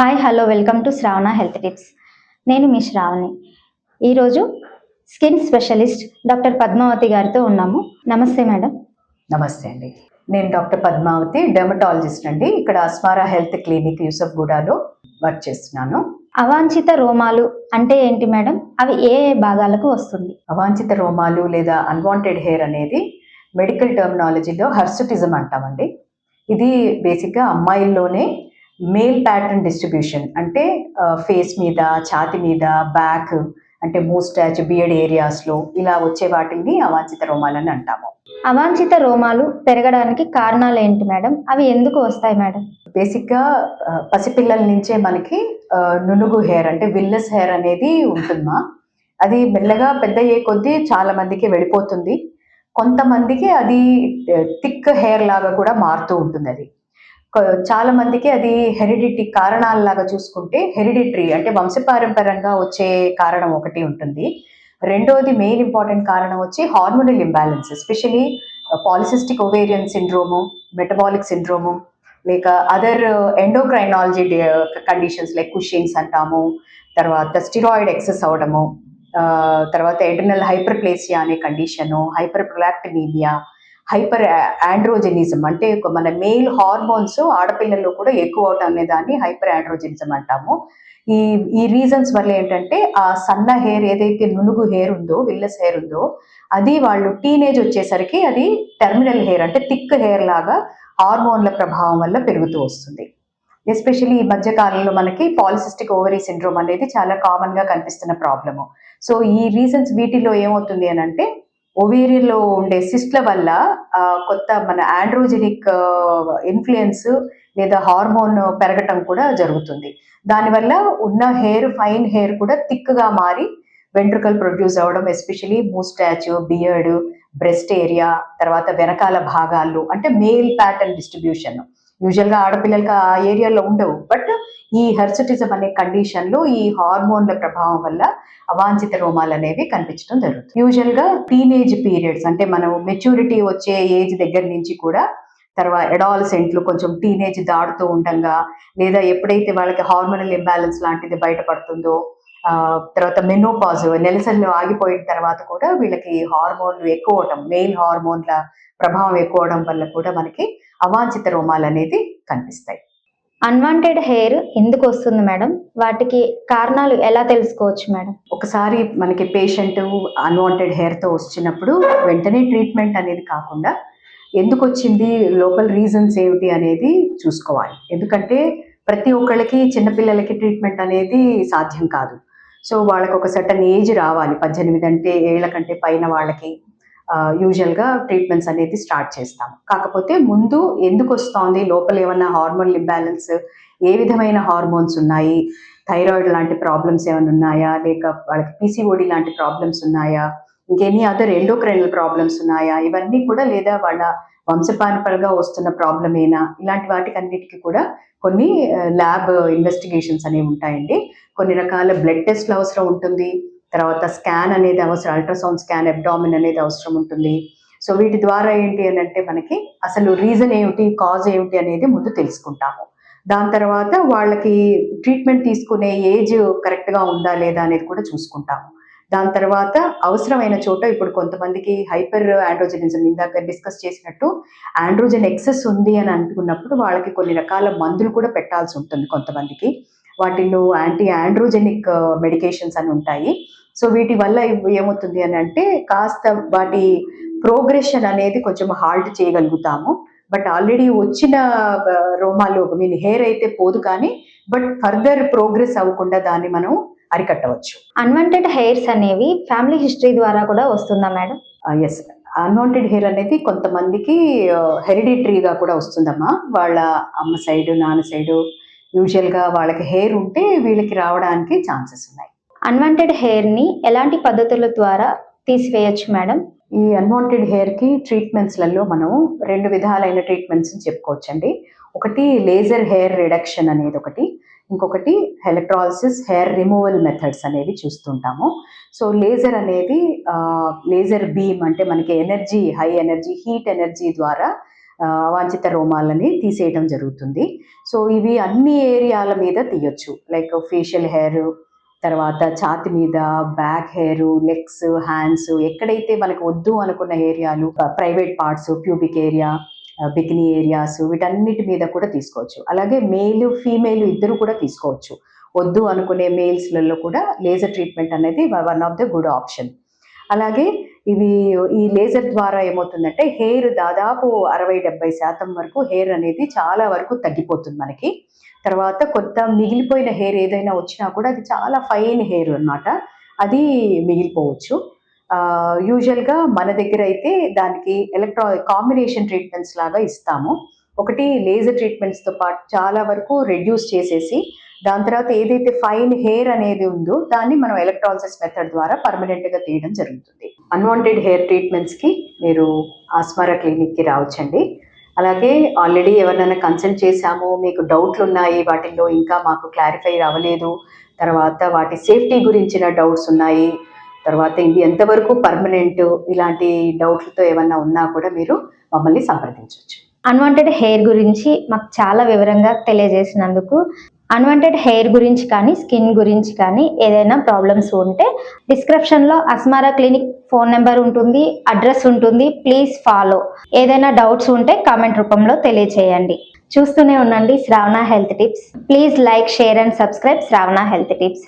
Hi hello welcome to Shravana health tips నేను మీ శ్రావణి. ఈరోజు స్కిన్ స్పెషలిస్ట్ డాక్టర్ పద్మావతి గారితో ఉన్నాము. నమస్తే మేడం. నమస్తే అండి. నేను డాక్టర్ పద్మావతి డెర్మటాలజిస్ట్ అండి. ఇక్కడ అస్మారా హెల్త్ క్లినిక్ యూసఫ్గూడలో వర్క్ చేస్తున్నాను. అవాంఛిత రోమాలు అంటే ఏంటి మేడం? అవి ఏ ఏ భాగాలకు వస్తుంది? అవాంఛిత రోమాలు లేదా అన్వాంటెడ్ హెయిర్ అనేది మెడికల్ టర్మినాలజీలో హర్సుటిజం అంటామండి. ఇది బేసిక్గా అమ్మాయిల్లోనే మేల్ ప్యాటర్న్ డిస్ట్రిబ్యూషన్ అంటే ఫేస్ మీద ఛాతి మీద బ్యాక్ అంటే మూస్టాచ్ బియర్డ్ ఏరియాస్లో ఇలా వచ్చే వాటిని అవాంఛిత రోమాలని అంటాము. అవాంఛిత రోమాలు పెరగడానికి కారణాలు ఏంటి మేడం? అవి ఎందుకు వస్తాయి మేడం? బేసిక్గా పసిపిల్లల నుంచే మనకి నునుగు హెయిర్ అంటే విల్లస్ హెయిర్ అనేది ఉంటుందా? అది మెల్లగా పెద్ద అయ్యే కొద్దీ చాలా మందికి వెళ్ళిపోతుంది. కొంతమందికి అది థిక్ హెయిర్ లాగా కూడా మారుతూ ఉంటుంది అది. చాలా మందికి అది హెరిడిటీ కారణాలలాగా చూసుకుంటే హెరిడిటరీ అంటే వంశపారంపరంగా వచ్చే కారణం ఒకటి ఉంటుంది. రెండోది మెయిన్ ఇంపార్టెంట్ కారణం వచ్చి hormonal imbalance especially polycystic ovarian syndrome metabolic syndrome లేక other endocrinology conditions like Cushing's అంటాము తర్వాత స్టిరాయిడ్ ఎక్సెస్ అవడము తర్వాత ఎడ్రినల్ హైపర్ప్లేసియా అనే condition hyperprolactinemia hyperandrogenism అంటే ఒక మన మెయిల్ హార్మోన్స్ ఆడపిల్లల్లో కూడా ఎక్కువ అవటం అనే దాన్ని హైపర్ ఆండ్రోజెనిజం అంటాము. ఈ ఈ రీజన్స్ వల్ల ఏంటంటే ఆ సన్న హెయిర్ ఏదైతే నునుగు హెయిర్ ఉందో విల్లస్ హెయిర్ ఉందో అది వాళ్ళు టీనేజ్ వచ్చేసరికి అది టెర్మినల్ హెయిర్ అంటే థిక్ హెయిర్ లాగా హార్మోన్ల ప్రభావం వల్ల పెరుగుతూ వస్తుంది. ఎస్పెషల్లీ ఈ మధ్య కాలంలో మనకి పాలిసిస్టిక్ ఓవరీ సిండ్రోమ్ అనేది చాలా కామన్గా కనిపిస్తున్న ప్రాబ్లము. సో ఈ రీజన్స్ వీటిలో ఏమవుతుంది అని అంటే ఓవేరియన్లో ఉండే సిస్ట్ల వల్ల కొత్త మన ఆండ్రోజెనిక్ ఇన్ఫ్లుయెన్స్ లేదా హార్మోన్ పెరగటం కూడా జరుగుతుంది. దానివల్ల ఉన్న హెయిర్ ఫైన్ హెయిర్ కూడా థిక్గా మారి వెంట్రుకలు ప్రొడ్యూస్ అవ్వడం especially moustache beard breast area తర్వాత వెనకాల భాగాల్లో అంటే మేల్ ప్యాటర్న్ డిస్ట్రిబ్యూషన్. యూజువల్గా ఆడపిల్లలకి ఆ ఏరియాలో ఉండవు. బట్ ఈ హెర్సిటిజం అనే కండిషన్లో ఈ హార్మోన్ల ప్రభావం వల్ల అవాంఛిత రోమాలు అనేవి కనిపించడం జరుగుతుంది. యూజువల్గా టీనేజ్ పీరియడ్స్ అంటే మనం మెచ్యూరిటీ వచ్చే ఏజ్ దగ్గర నుంచి కూడా తర్వాత ఎడాలసెంట్లు కొంచెం టీనేజ్ దాడుతూ ఉండగా లేదా ఎప్పుడైతే వాళ్ళకి హార్మోనల్ ఇంబ్యాలెన్స్ లాంటిది బయటపడుతుందో తర్వాత మెనోపాజ్ నెలసరిలో ఆగిపోయిన తర్వాత కూడా వీళ్ళకి హార్మోన్లు ఎక్కువ అవడం మెయిల్ హార్మోన్ల ప్రభావం ఎక్కువ అవడం వల్ల కూడా మనకి అవాంఛిత రోమాలు అనేది కనిపిస్తాయి. అన్వాంటెడ్ హెయిర్ ఎందుకు వస్తుంది మేడం? వాటికి కారణాలు ఎలా తెలుసుకోవచ్చు మేడం? ఒకసారి మనకి పేషెంట్ అన్వాంటెడ్ హెయిర్తో వచ్చినప్పుడు వెంటనే ట్రీట్మెంట్ అనేది కాకుండా ఎందుకు వచ్చింది లోకల్ రీజన్స్ ఏమిటి అనేది చూసుకోవాలి. ఎందుకంటే ప్రతి ఒక్కళ్ళకి చిన్నపిల్లలకి ట్రీట్మెంట్ అనేది సాధ్యం కాదు. సో వాళ్ళకి ఒక సర్టన్ ఏజ్ రావాలి. పద్దెనిమిది అంటే ఏళ్ళ కంటే పైన వాళ్ళకి. యూజువల్గా ట్రీట్మెంట్స్ అనేది స్టార్ట్ చేస్తాం కాకపోతే ముందు ఎందుకు వస్తోంది? లోపల ఏమన్నా హార్మోన్ ఇంబ్యాలెన్స్ ఏ విధమైన హార్మోన్స్ ఉన్నాయి? థైరాయిడ్ లాంటి ప్రాబ్లమ్స్ ఏమైనా ఉన్నాయా? లేక వాళ్ళకి పీసీఓడి లాంటి ప్రాబ్లమ్స్ ఉన్నాయా? ఇంకెన్ని అదర్ ఎండోక్రైనల్ ప్రాబ్లమ్స్ ఉన్నాయా? ఇవన్నీ కూడా లేదా వాళ్ళ వంశపారంపరగా వస్తున్న ప్రాబ్లమేనా ఇలాంటి వాటికి అన్నిటికీ కూడా కొన్ని ల్యాబ్ ఇన్వెస్టిగేషన్స్ అనేవి ఉంటాయండి. కొన్ని రకాల బ్లడ్ టెస్ట్లు అవసరం ఉంటుంది. తర్వాత స్కాన్ అనేది అవసరం అల్ట్రాసౌండ్ స్కాన్ అబ్డామిన్ అనేది అవసరం ఉంటుంది. సో వీటి ద్వారా ఏంటి అని అంటే మనకి అసలు రీజన్ ఏమిటి కాజ్ ఏమిటి అనేది ముందు తెలుసుకుంటాము. దాని తర్వాత వాళ్ళకి ట్రీట్మెంట్ తీసుకునే ఏజ్ కరెక్ట్గా ఉందా లేదా అనేది కూడా చూసుకుంటాము. దాని తర్వాత అవసరమైన చోట ఇప్పుడు కొంతమందికి హైపర్ ఆండ్రోజనిజం ఇందాక డిస్కస్ చేసినట్టు ఆండ్రోజెన్ ఎక్సెస్ ఉంది అని అనుకున్నప్పుడు వాళ్ళకి కొన్ని రకాల మందులు కూడా పెట్టాల్సి ఉంటుంది కొంతమందికి. వాటిల్లో యాంటీ ఆండ్రోజెనిక్ మెడికేషన్స్ అని ఉంటాయి. సో వీటి వల్ల ఏమవుతుంది అని అంటే కాస్త వాటి ప్రోగ్రెషన్ అనేది కొంచెం హాల్ట్ చేయగలుగుతాము. బట్ ఆల్రెడీ వచ్చిన రోమాలు మీన్ హెయిర్ అయితే పోదు కానీ బట్ ఫర్దర్ ప్రోగ్రెస్ అవ్వకుండా దాన్ని మనం అరికట్టవచ్చు. అన్వాంటెడ్ హెయిర్స్ అనేవి ఫ్యామిలీ హిస్టరీ ద్వారా కూడా వస్తుందా మేడం? ఎస్ అన్వాంటెడ్ హెయిర్ అనేది కొంతమందికి హెరిడిటరీగా కూడా వస్తుందమ్మా. వాళ్ళ అమ్మ సైడ్ నాన్న సైడు యూజువల్గా వాళ్ళకి హెయిర్ ఉంటే వీళ్ళకి రావడానికి ఛాన్సెస్ ఉన్నాయి. అన్వాంటెడ్ హెయిర్ని ఎలాంటి పద్ధతుల ద్వారా తీసివేయచ్చు మేడం? ఈ అన్వాంటెడ్ హెయిర్కి ట్రీట్మెంట్స్లలో మనం రెండు విధాలైన ట్రీట్మెంట్స్ చెప్పుకోవచ్చండి. ఒకటి లేజర్ హెయిర్ రిడక్షన్ అనేది ఒకటి. ఇంకొకటి ఎలక్ట్రాలసిస్ హెయిర్ రిమూవల్ మెథడ్స్ అనేవి చూస్తుంటాము. సో లేజర్ అనేది లేజర్ బీమ్ అంటే మనకి energy high energy heat energy ద్వారా అవాంఛిత రోమాలని తీసేయడం జరుగుతుంది. సో ఇవి అన్ని ఏరియాల మీద తీయొచ్చు. లైక్ ఫేషియల్ హెయిర్ తర్వాత ఛాతి మీద బ్యాక్ హెయిర్ లెగ్స్ హ్యాండ్స్ ఎక్కడైతే మనకు వద్దు అనుకున్న ఏరియాలు private parts pubic area bikini areas వీటన్నిటి మీద కూడా తీసుకోవచ్చు. అలాగే మేలు ఫీమేల్ ఇద్దరు కూడా తీసుకోవచ్చు. వద్దు అనుకునే మేల్స్లలో కూడా లేజర్ ట్రీట్మెంట్ అనేది one of the good option. అలాగే ఇవి ఈ లేజర్ ద్వారా ఏమవుతుందంటే హెయిర్ దాదాపు అరవై డెబ్బై శాతం వరకు హెయిర్ అనేది చాలా వరకు తగ్గిపోతుంది మనకి. తర్వాత కొత్త మిగిలిపోయిన హెయిర్ ఏదైనా వచ్చినా కూడా అది చాలా ఫైన్ హెయిర్ అన్నమాట. అది మిగిలిపోవచ్చు. యూజువల్గా మన దగ్గర అయితే దానికి ఎలక్ట్రా కాంబినేషన్ ట్రీట్మెంట్స్ లాగా ఇస్తాము. ఒకటి లేజర్ ట్రీట్మెంట్స్తో పాటు చాలా వరకు రెడ్యూస్ చేసేసి దాని తర్వాత ఏదైతే ఫైన్ హెయిర్ అనేది ఉందో దాన్ని మనం ఎలక్ట్రాలసిస్ మెథడ్ ద్వారా పర్మనెంట్గా తీయడం జరుగుతుంది. అన్వాంటెడ్ హెయిర్ ట్రీట్మెంట్స్కి మీరు ఆస్మారా క్లినిక్కి రావచ్చండి. అలాగే ఆల్రెడీ ఎవరినైనా కన్సల్ట్ చేశాము మీకు డౌట్లు ఉన్నాయి వాటిల్లో ఇంకా మాకు క్లారిఫై అవ్వలేదు తర్వాత వాటి సేఫ్టీ గురించిన డౌట్స్ ఉన్నాయి తర్వాత ఇది ఎంతవరకు పర్మనెంట్ ఇలాంటి డౌట్లతో ఏమన్నా ఉన్నా కూడా మీరు మమ్మల్ని సంప్రదించవచ్చు. అన్వాంటెడ్ హెయిర్ గురించి మాకు చాలా వివరంగా తెలియజేసినందుకు అన్వాంటెడ్ హెయిర్ గురించి కానీ స్కిన్ గురించి కానీ ఏదైనా ప్రాబ్లమ్స్ ఉంటే డిస్క్రిప్షన్లో అస్మారా క్లినిక్ ఫోన్ నెంబర్ ఉంటుంది అడ్రస్ ఉంటుంది. ప్లీజ్ ఫాలో ఏదైనా డౌట్స్ ఉంటే కామెంట్ రూపంలో తెలియచేయండి. చూస్తూనే ఉండండి Shravana health tips please like share and subscribe Shravana health tips